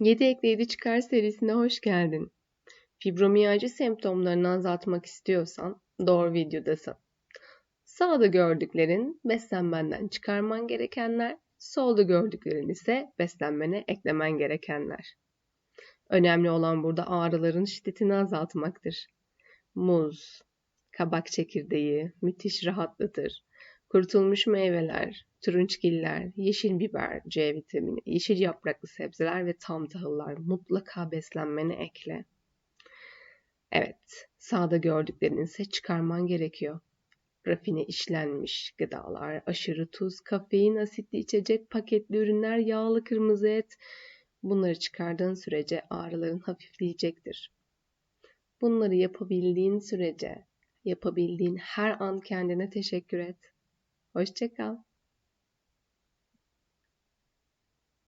7 ekle 7 çıkar serisine hoş geldin. Fibromiyalji semptomlarını azaltmak istiyorsan doğru videodasın. Sağda gördüklerin beslenmenden çıkarman gerekenler, solda gördüklerin ise beslenmene eklemen gerekenler. Önemli olan burada ağrıların şiddetini azaltmaktır. Muz, kabak çekirdeği müthiş rahatlatır. Kurutulmuş meyveler, turunçgiller, yeşil biber, C vitamini, yeşil yapraklı sebzeler ve tam tahıllar mutlaka beslenmene ekle. Evet, sağda gördüklerini ise çıkarman gerekiyor. Rafine işlenmiş gıdalar, aşırı tuz, kafein, asitli içecek, paketli ürünler, yağlı kırmızı et. Bunları çıkardığın sürece ağrıların hafifleyecektir. Bunları yapabildiğin sürece, yapabildiğin her an kendine teşekkür et. Hoşçakal.